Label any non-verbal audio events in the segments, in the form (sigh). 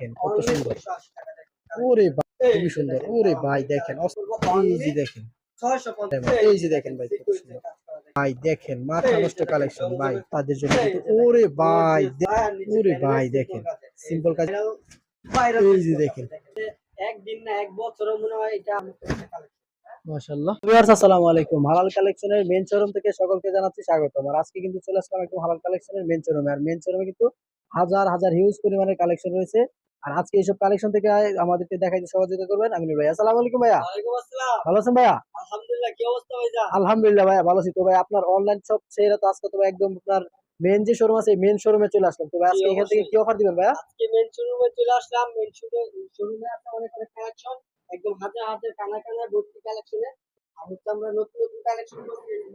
দেখেন কত সুন্দর। ওরে ভাই খুবই সুন্দর। ওরে ভাই দেখেন এই যে দেখেন। এই যে দেখেন ভাই কত সুন্দর। ভাই দেখেন। মাথা নষ্ট কালেকশন ভাই তাদের জন্য ওরে ভাই ওরে ভাই দেখেন সিম্পল কাজ। এই যে দেখেন। একদিন না এক বছরও মনে হয় এটা। মাশাআল্লাহ। ভিউয়ার্স আসসালামু আলাইকুম। হালাল কালেকশনের মেন শোরুম থেকে সকলকে জানাচ্ছি স্বাগতম। আর আজকে কিন্তু চলে আসলাম একদম হালাল কালেকশনের মেন শোরুমে আর মেন শোরুমে কিন্তু হাজার হাজার হিউজ পরিমাণের কালেকশন রয়েছে। আর আজকে এইসব কালেকশন থেকে আমাদেরকে দেখাইতে সহযোগিতা করবেন। আমিনুল ভাই আসসালামু আলাইকুম ভাইয়া। ভালো আছেন ভাইয়া? আলহামদুলিল্লাহ কি অবস্থা ভাইজান? আলহামদুলিল্লাহ ভাইয়া ভালো আছি। তো ভাই আপনার অনলাইন শপ ছেড়ে তো আজকে তো একদম আপনার মেন যে শোরুম আছে মেন শোরুমে চলে আসলাম। তো ভাই আজকে এখান থেকে কি অফার দিবেন ভাইয়া? আজকে মেন শোরুমে চলে আসলাম। মেন শোরুমে আছে অনেক অনেক কালেকশন একদম হাজার হাজার কানা কানা ভর্তি কালেকশনে আর হচ্ছে আমরা নতুন নতুন কালেকশন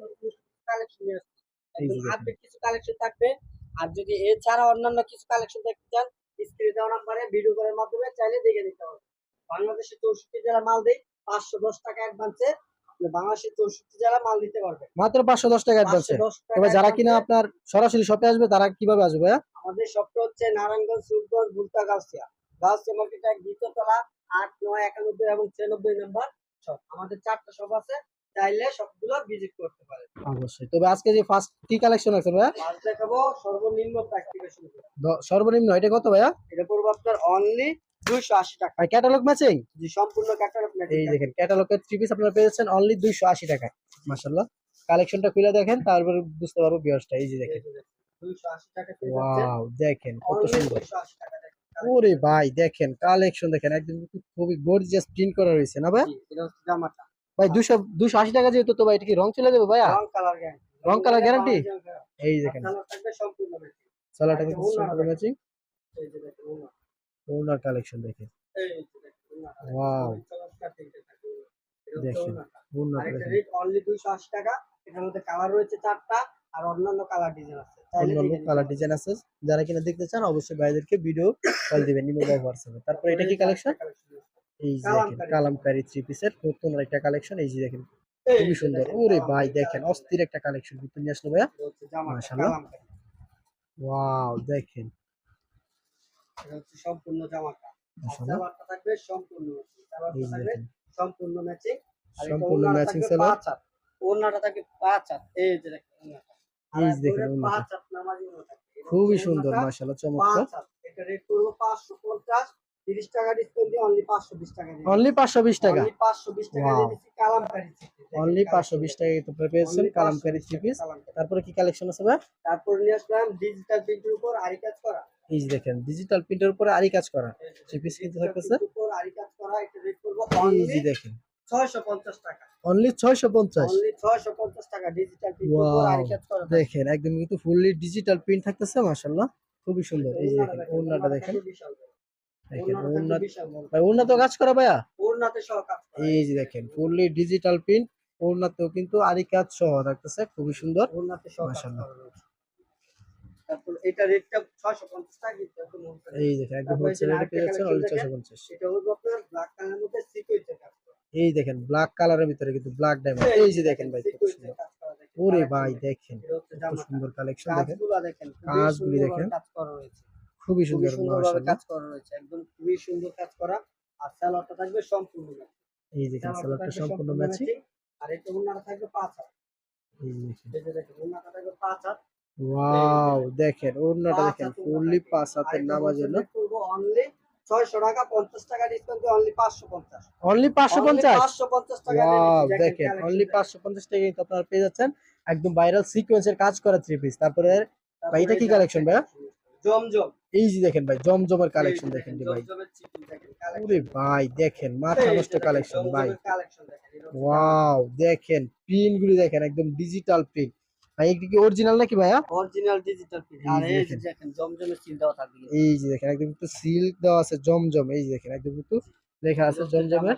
নতুন কালেকশন নিয়ে আসছি। আপডেট কিছু কালেকশন থাকবে। আর যদি এছাড়া অন্যান্য কিছু কালেকশন দেখতে চান স্ক্রিনে দেওয়া নাম্বারে ভিডিও কলের মাধ্যমে চাইলে দেখে নিতে হবে বাংলাদেশের চৌষট্টি জেলা মাল দেই পাঁচশো দশ টাকা অ্যাডভান্সে বাংলাদেশের চৌষট্টি জেলা মাল দিতে পারবে মাত্র পাঁচশো দশ টাকা অ্যাডভান্সে 510 তবে যারা কিনা আপনার সরাসরি শপে আসবে তারা কীভাবে আসবে ভাইয়া আমাদের শপটা হচ্ছে নারায়ণগঞ্জ সুরগঞ্জ ভুলতা গাউসিয়া। গাউসিয়া মার্কেট এক দ্বিতীয়তলা আট নয় একানব্বই এবং ছিয়ানব্বই নাম্বার আমাদের চারটা শপ আছে। চাইলে সবগুলো ভিজিট করতে পারেন। অবশ্যই। তবে আজকে যে ফার্স্ট কি কালেকশন আছে ভাইয়া? মাছ দেখাবো সর্বনিম্ন প্রাইস থেকে শুরু করে সর্বনিম্ন এটা কত ভাইয়া? এটা পড়ব আপনার অনলি টাকা। আর ক্যাটালগ ম্যাচিং যে সম্পূর্ণ ক্যাটার এই দেখেন ক্যাটালগের থ্রি পিস আপনারা পেয়েছেন অনলি দুইশো আশি টাকায় মাশাল্লাহ কালেকশনটা খুলে দেখেন তারপরে বুঝতে পারব বিয়াসটা এই যে দেখেন। দুইশো আশি টাকা ওয়াও দেখেন কত সুন্দর। টাকা ওরে ভাই দেখেন কালেকশন দেখেন একদম খুবই গর্জিয়াস প্রিন্ট করা রয়েছে না ভাই? এটা হচ্ছে জামাটা। ভাই দুশো দুশো আশি টাকা যেহেতু তো ভাই এটা কি রং চলে যাবে ভাইয়া? রং কালার গ্যারান্টি এই দেখেন। সালাটা সম্পূর্ণ ম্যাচিং ওনার। কালেকশন দেখেন। ওয়াও দেখেন। ওনার। রেট অনলি টাকা। মধ্যে কালার রয়েছে চারটা আর অন্যান্য কালার ডিজাইন আছে। অন্যান্য কালার ডিজাইন আছে। যারা কিনা দেখতে চান অবশ্যই ভাইদেরকে ভিডিও কল দিবেন হোয়াটসঅ্যাপে। তারপর এটা কি কালেকশন। এই যে দেখেন কালামকারী। থ্রি পিসের নতুন একটা কালেকশন এই যে দেখেন খুবই সুন্দর। ওরে ভাই দেখেন অস্থির একটা কালেকশন কিন্তু নিয়ে আসলো ভাইয়া। মাশাআল্লাহ। ওয়াও দেখেন। এটা হচ্ছে সম্পূর্ণ জামাটা। থাকবে থাকবে ম্যাচিং সম্পূর্ণ ওড়নাটা সালোয়ার। ওড়নাটা থাকবে পাঁচ হাত। এই যে দেখেন ওড়নাটা। এই যে দেখেন পাঁচ হাত নামাজি ওড়না খুবই সুন্দর মাশাআল্লাহ চমৎকার। এটা রেট করব পাঁচশো পঞ্চাশ তিরিশ টাকা ডিসকাউন্ট দিয়ে অনলি টাকা অনলি টাকা? অনলি টাকা দিয়ে Wow. দিচ্ছি কালামকারী চিঠি। দেখেন অনলি পাঁচশো কালামকারী। তো পেয়েছেন Only কালামকারী 520 থ্রি পিস তারপরে কি কালেকশন আছে ভাই? তারপর নিয়ে আসলাম ডিজিটাল প্রিন্টের উপর আরি কাজ করা। এই দেখেন ডিজিটাল প্রিন্টের উপরে আরই কাজ করা। থ্রি পিস কিন্তু থাকতেছে। উপর আরি কাজ করা এটা রেট করব অনলি দেখেন। ছয়শো পঞ্চাশ টাকা। অনলি ছয়শো পঞ্চাশ? অনলি ছয়শো পঞ্চাশ টাকা ডিজিটাল প্রিন্টের উপর আরি কাজ করা। দেখেন একদম কিন্তু ফুললি ডিজিটাল প্রিন্ট থাকতেছে মাশাআল্লাহ। খুবই সুন্দর। এই দেখেন ওড়নাটা দেখেন। কাজ করা ভাইয়া। এই যে দেখেন ফুললি ডিজিটাল প্রিন্ট ওড়নাতেও কিন্তু আরি কাজ সহ থাকতেছে খুবই সুন্দর ওড়নাতে সহ কাজ মাশাআল্লাহ। তারপর এটা রেটটা ছয়শো পঞ্চাশ টাকা কিন্তু একদম wholesale। এই দেখেন একদম তারপরে হোলসেল যে রেটে আরেকটা পেয়ে যাচ্ছেন collection অনলি দেখেন। ছয়শো পঞ্চাশ এটা হলো আপনার ব্ল্যাক কালারের মধ্যে সিকুয়েন্সের কাজ এই দেখেন ব্ল্যাক কালারের ভিতরে কিন্তু ব্ল্যাক ডায়মন্ড এই যে দেখেন ভাই। ওরে ভাই দেখেন। সুন্দর কালেকশন দেখেন কাজগুলা দেখেন খুবই কাজগুলি দেখেন। কাজ করা রয়েছে খুবই সুন্দর সুন্দরভাবে কাজ করা রয়েছে একদম খুবই সুন্দর কাজ করা। আর সালোয়ারটা থাকবে সম্পূর্ণ। এই দেখেন সালোয়ারটা সম্পূর্ণ ম্যাচিং আর এটা ওড়নাটা থাকবে পাঁচ হাত। এই দেখেন। ওড়নাটা থাকবে পাঁচ হাত। ওয়াও দেখেন ওড়নাটা পাঁচ দেখেন ফুললি পাঁচ হাতের নামার জন্য only 600 টাকা 50 টাকা ডিসকাউন্ট দিয়ে অনলি 550 অনলি পাঁচশো পঞ্চাশ? 550 টাকা ওয়াও দেখেন অনলি পাঁচশো পঞ্চাশ টাকা কিন্তু আপনারা পেয়ে যাচ্ছেন একদম ভাইরাল সিকোয়েন্সের কাজ করা থ্রি পিস তারপরে ভাই, এটা কি collection ভাইয়া? জমজম। এই যে দেখেন ভাই জমজমের কালেকশন দেখেন ভাই। ওরে ভাই দেখেন মাথা নষ্ট কালেকশন ভাই। ওয়াও দেখেন প্রিন্ট গুলি দেখেন একদম ডিজিটাল প্রিন্ট ভাই এগুলি কি অরিজিনাল নাকি ভাইয়া? অরিজিনাল ডিজিটাল প্রিন্ট আর এই যে দেখেন। জমজমের সিল দেওয়া থাকবে এই যে দেখেন একদম একটু সিল্ক দেওয়া আছে জমজম। এই যে দেখেন একদম কিন্তু লেখা আছে জমজমের।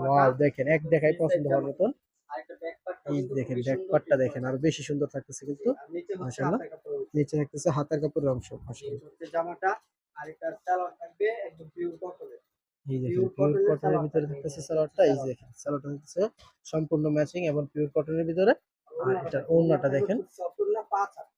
ওয়াও দেখেন এক দেখাই পছন্দ হওয়ার মতন। একটা এই দেখেন খুবই ব্যাক পার্টটা দেখেন। আরও বেশি সুন্দর থাকতেছে কিন্তু। মাশাআল্লাহ। নিচে থাকতেছে হাতের কাপড়ের অংশ জামাটা আর এটা সালোয়ার থাকবে একদম পিওর কটনের এই দেখেন পিওর কটনের ভিতরে থাকতেছে সালোয়ারটা এই দেখেন সালোয়ারটা থাকতেছে সম্পূর্ণ ম্যাচিং এবং পিওর কটনের ভিতরে। আর এটার ওড়নাটা দেখেন। সম্পূর্ণ পাঁচ হাত।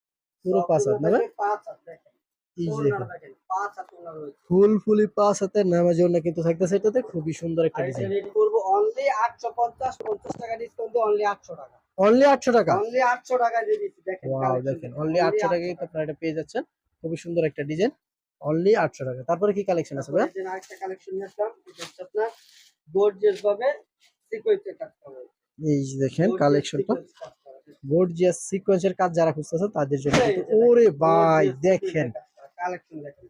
পুরো পাঁচ হাত না পাঁচ হাত দেখেন। এই যে দেখেন। দেখেন পাঁচ হাত ওড়না রয়েছে। ফুল ফুলি পাঁচ হাতে নামার জন্য কিন্তু থাকতেছে এটাতে খুবই সুন্দর একটা ডিজাইন রেট করব অনলি আটশো পঞ্চাশ পঞ্চাশ টাকা ডিসকাউন্ট অনলি আটশো টাকা। অনলি আটশো টাকা? অনলি আটশো টাকা দিয়ে দিচ্ছি দেখেন ওয়াও দেখেন অনলি আটশো টাকায় কিন্তু আপনারা এটা পেয়ে যাচ্ছেন। খুবই সুন্দর একটা ডিজাইন অনলি আটশো টাকা। তারপরে কি কালেকশন আছে ভাই আরেকটা কালেকশন নিয়ে আসলাম এটা হচ্ছে আপনার গর্জিয়াস ভাবে সিকোয়েন্সে কাজ করা। এই যে দেখেন কালেকশনটা গর্জিয়াস সিকোয়েন্সের কাজ যারা খুঁজতেছে তাদের জন্য ওরে ভাই দেখেন। কালেকশন দেখেন।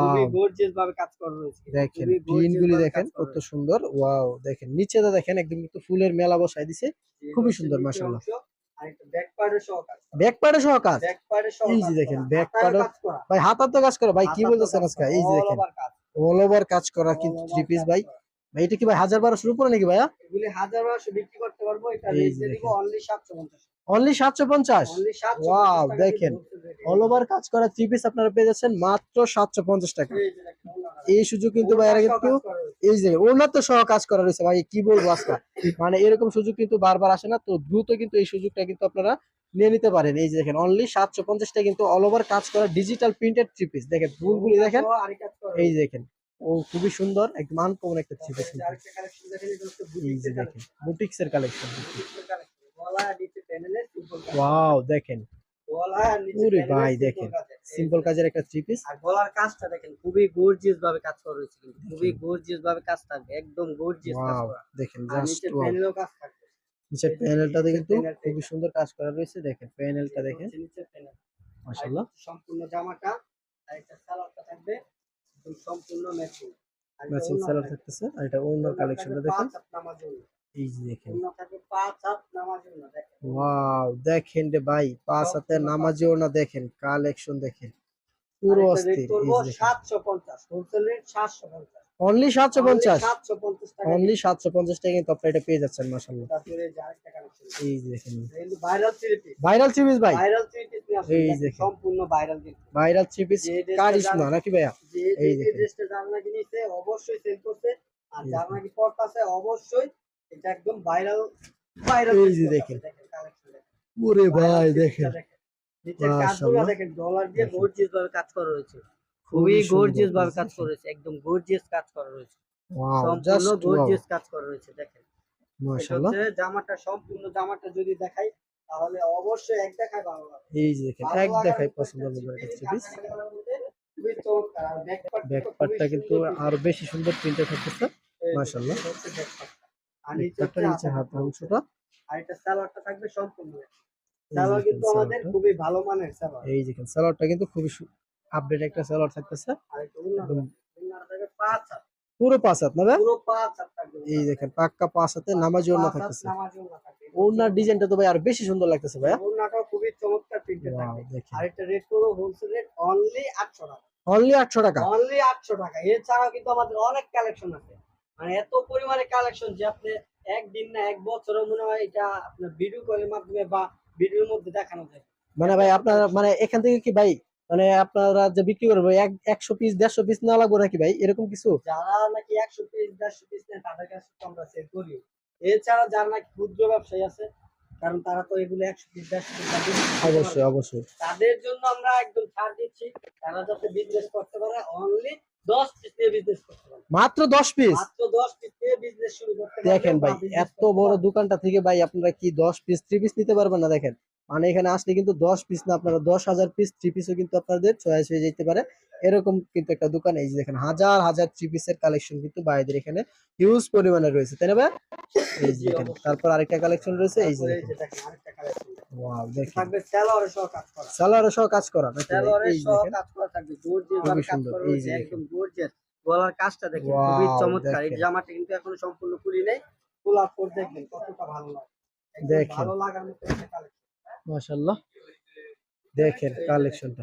খুবই গর্জিয়াস ভাবে কাজ করা রয়েছে। দেখেন খুবই প্রিন্ট gorgeous গুলি ভাবে দেখেন কত সুন্দর। ওয়াও দেখেন নিচেটা দেখেন একদম ফুলের মেলা বসায় দিছে। খুবই সুন্দর, মাশাআল্লাহ। ব্যাক কাজ ব্যাক পার্টে সহ কাজ? এই যে দেখেন, ভাই হাতার তো কাজ করে। ভাই কি বলতেছেন আজকে? এই যে দেখেন অল ওভার কাজ করা কিন্তু থ্রি পিস ভাই? ভাই এটা কি ভাই হাজার বারোশোর উপরে নাকি ভাইয়া? হাজার বারোশো বিক্রি করতে পারব এটা। অনলি সাতশো পঞ্চাশ অনলি সাতশো পঞ্চাশ? Wow, দেখেন। অল ওভার কাজ করা থ্রি পিস আপনারা পেয়ে যাচ্ছেন মাত্র সাতশো পঞ্চাশ টাকা। এই সুযোগ কিন্তু ভাইয়ারা কিন্তু এই যে ওনার তো সহ কাজ করা রয়েছে ভাই কি বলব আজকে? মানে এরকম সুযোগ কিন্তু বারবার আসে না তো দ্রুত কিন্তু এই সুযোগটা কিন্তু আপনারা নিয়ে নিতে পারেন। এই যে দেখেন অনলি সাতশো পঞ্চাশটা কিন্তু অল ওভার কাজ করা ডিজিটাল প্রিন্টেড থ্রি পিস দেখেন ফুলগুলি দেখেন। এই যে দেখেন ও খুবই সুন্দর একদম আনকমন একটা থ্রি পিস এই যে দেখেন বুটিক্স এর কালেকশন ওয়াও দেখেন। ভাই, দেখেন। সিম্পল কাজের। একটা থ্রি পিস আর গলার কাজটা দেখেন খুবই গর্জিয়াস ভাবে কাজ করা কিন্তু খুবই গর্জিয়াস ভাবে কাজ থাকবে একদম গর্জিয়াস কাজ করা। দেখেন জাস্ট নিচে প্যানেলও কাজ থাকবে। প্যানেলটা খুবই সুন্দর কাজ করা রয়েছে দেখেন প্যানেলটা দেখেন। নিচের প্যানেল মাশাআল্লাহ। সম্পূর্ণ জামাটা আর একটা সালোয়ারটা থাকবে সম্পূর্ণ ম্যাচিং ম্যাচিং সালোয়ার থাকতেছে আর এটা ওনার কালেকশনটা দেখেন। এই যে দেখেন। ওয়াও রে ভাই পাঁচ হাতে নামাজেও না দেখেন কালেকশন দেখেন। পুরো অস্থির অনলি সাতশো পঞ্চাশ অনলি সাতশো পঞ্চাশ। টাকা কিন্তু আপনারা এটা পেয়ে যাচ্ছেন মাসাল্লাহ এই দেখেন। Viral three piece viral three ভাই? ভাইরাল থ্রি পিস নিয়ে আসুন এই দেখেন, দেখেন। সম্পূর্ণ ভাইরাল ভাইরাল থ্রি পিস কারিশমা নাকি ভাইয়া? এই দেখেন। অবশ্যই সেল করছে। আর যারা নাকি পড়তাছে অবশ্যই এটা একদম ভাইরাল ভাইরাল এই যে দেখেন। ওরে ভাই দেখেন। নিচের কাজগুলো দেখেন ডলার দিয়ে দেখেন। গর্জিয়াস ভাবে কাজ করা রয়েছে। খুবই গর্জিয়াস ভাবে কাজ করা রয়েছে একদম গর্জিয়াস কাজ করা রয়েছে। সম্পূর্ণ গর্জিয়াস কাজ করা রয়েছে দেখেন। মাশাআল্লাহ। জামাটা সম্পূর্ণ জামাটা যদি দেখাই তাহলে অবশ্যই এক দেখায় ভালো এই যে দেখেন পছন্দ হবে পিস, ব্যাক পার্টটা কিন্তু আরও বেশি সুন্দর প্রিন্টে থাকতেছে মাশাআল্লাহ। আর নিচে পার্টটা হচ্ছে নিচে হাত অংশটা। আর এটা সালোয়ারটা থাকবে সম্পূর্ণ। সালোয়ার কিন্তু আমাদের খুবই ভালো মানের সালোয়ার এই দেখেন সালোয়ারটা কিন্তু খুবই আপডেট একটা সালোয়ার থাকতেছে। আর এটা উন্নত থাকবে পাঁচ হাত। পুরো পাঁচ হাত না পুরো পাঁচ হাত থাকবে। এই দেখেন পাক্কা পাঁচ হাতে নামাজি ওড়না থাকতেছে। নামাজি ওড়না থাকবে। ওড়নার ডিজাইনটা তো ভাই আর বেশি সুন্দর লাগতেছে ভাইয়া। ওড়নাটাও খুবই চমৎকার প্রিন্টেড ওয়াও থাকবে। আর এটা রেট করব হোলসেল রেট অনলি আটশো টাকা। অনলি আটশো টাকা? অনলি আটশো টাকা। এছাড়াও কিন্তু আমাদের অনেক কালেকশন আছে। মানে এত পরিমাণে কালেকশন যে আপনি একদিন না এক বছর মনে হয় এটা আপনার ভিডিও কলের মাধ্যমে বা ভিডিওর মধ্যে দেখানো যায়। মানে ভাই আপনার মানে এখান থেকে কি ভাই মানে আপনারা যে বিক্রি করব এক একশো পিস দেড়শো পিস না লাগবো নাকি ভাই? এরকম কিছু? যারা নাকি একশো পিস দেড়শো পিস নেয় তাদের কাছে আমরা সেল করি। এছাড়া যারা নাকি ক্ষুদ্র ব্যবসায়ী আছে কারণ তারা তো এগুলো একশো পিস দেড়শো পিস অবশ্যই অবশ্যই। তাদের জন্য আমরা একদম ছাড় দিচ্ছি। তারা যাতে বিজনেস করতে পারে অনলি মাত্র দশ পিস দেখেন ভাই এত বড় দোকানটা থেকে ভাই আপনারা কি দশ পিস পিস নিতে পারবেন না? দেখেন মানে এখানে আসলে কিন্তু দশ পিস না আপনারা দশ হাজার পিস থ্রি পিসও কিন্তু আপনাদের চয়েস হয়ে যেতে পারে। এরকম কিন্তু একটা দোকান এই যে দেখেন হাজার হাজার থ্রি পিসের কালেকশন কিন্তু বাইরের এখানে হিউজ পরিমাণে রয়েছে তাই না ভাই? (laughs) এই যে দেখেন তারপর আরেকটা কালেকশন রয়েছে এই যে দেখেন। আরেকটা কালেকশন ওয়াও দেখেন। থাকবে স্যালোয়ারের সহ কাজ করা। সালোয়ারে সহ কাজ করা নাকি ভাই? স্যালোয়ারের এই যে সহ কাজ করা থাকবে গর্জিয়াস ভাবে কাজ করা রয়েছে একদম গর্জিয়াস গলার কাজটা দেখেন খুবই চমৎকার এই জামাটা কিন্তু এখনও সম্পূর্ণ খুলি নেই। খোলার পর দেখবেন কতটা ভালো লাগে। দেখেন। ভালো লাগার মতো একটা কালেকশন মাশাআল্লাহ। দেখেন কালেকশনটা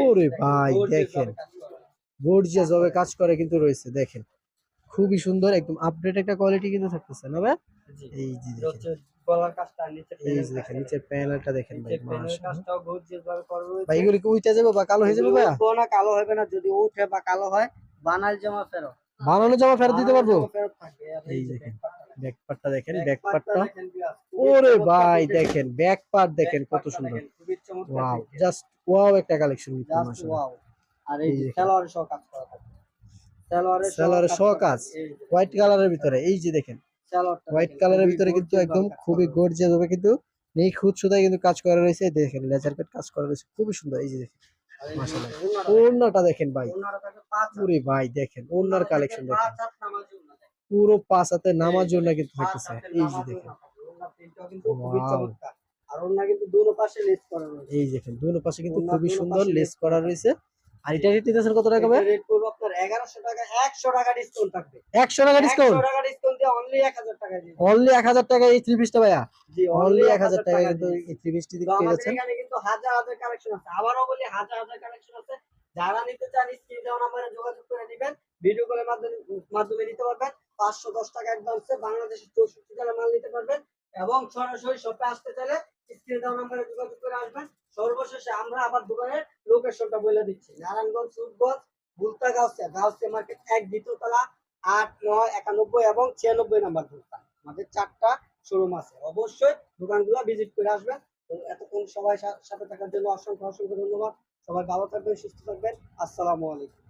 ওরে ভাই, দেখেন। গর্জিয়াস ভাবে কাজ করে কিন্তু রয়েছে দেখেন। খুবই সুন্দর একদম আপডেট একটা কোয়ালিটি কিন্তু থাকতেছে না ভাই? এই যে দেখেন। নিচের প্যানেলটা ভাই ভাই এগুলি কি উইটা যাবে বা কালো হয়ে যাবে এগুলো না কালো হবে না যদি উঠে বা কালো হয় বানাল জামা ফেরত। বানানো জামা ফেরত দিতে পারব? এই দেখেন। ব্যাক পার্টটা দেখেন ব্যাক পার্টটা ওরে ভাই দেখেন। ব্যাক পার্ট দেখেন কত সুন্দর। ওয়াও জাস্ট ওয়াও একটা কালেকশন কিন্তু মাশাআল্লাহ। আর এই যে সালোয়ারের কাজ করা থাকে সালোয়ারের কাজ। হোয়াইট কালারের ভিতরে এই যে দেখেন। হোয়াইট কালারের ভিতরে কিন্তু একদম খুবই গর্জিয়াস হবে কিন্তু নিখুঁত সুতায় কিন্তু কাজ করা রয়েছে। দেখেন লেজার কাট কাজ করা রয়েছে। খুবই সুন্দর এই যে দেখেন। মাশাআল্লাহ। ওড়নাটা দেখেন। ভাই। ওড়নাটা। পুরি ভাই দেখেন ওড়নার কালেকশন দেখেন পুরো পাঁচ হাতে নামার জন্য কিন্তু থাকতেছে। এই যে দেখেন। এই দুনো পাশে কিন্তু খুবই সুন্দর লেস করা রয়েছে। আর এটা রেট দিতেছেন কত টাকা ভাই? রেট পড়বে আপনার 1100 টাকা 100 টাকা ডিসকাউন্ট থাকবে। একশো টাকা ডিসকাউন্ট 100 টাকা ডিসকাউন্ট দিয়ে অনলি 1000 টাকা দিয়ে অনলি এক হাজার টাকা এই থ্রি পিসটা ভাইয়া? জি অনলি টাকা কিন্তু এই থ্রি পিসটি তো পেয়ে এখানে কিন্তু হাজার হাজার কালেকশন আছে। আবারও বলি হাজার হাজার কালেকশন আছে। যারা নিতে চান স্ক্রিন দেওয়া নাম্বারে যোগাযোগ করে নেবেন। ভিডিও কলের মাধ্যমে মাধ্যমে নিতে পারবেন। পাঁচশো দশ টাকা অ্যাডভান্সে বাংলাদেশের চৌষট্টি জেলা মাল নিতে পারবেন এবং সরাসরি শপে আসতে চাইলে স্ক্রিন দেওয়া নাম্বারে যোগাযোগ করে আসবেন। সর্বশেষে আমরা আবার দোকানের লোকেশনটা বলে দিচ্ছি। নারায়ণগঞ্জ সুরগঞ্জ ভুলতা গাউসিয়া গাউসিয়া মার্কেট এক, দ্বিতীয় তলা, আট, নয়, একানব্বই এবং ছিয়ানব্বই নাম্বার দোকান। আমাদের চারটা শোরুম আছে। অবশ্যই দোকানগুলো ভিজিট করে আসবেন। তো এতক্ষণ সবাই সাথে থাকার জন্য অসংখ্য অসংখ্য ধন্যবাদ। সবাই ভালো থাকবেন, সুস্থ থাকবেন। আসসালামু আলাইকুম।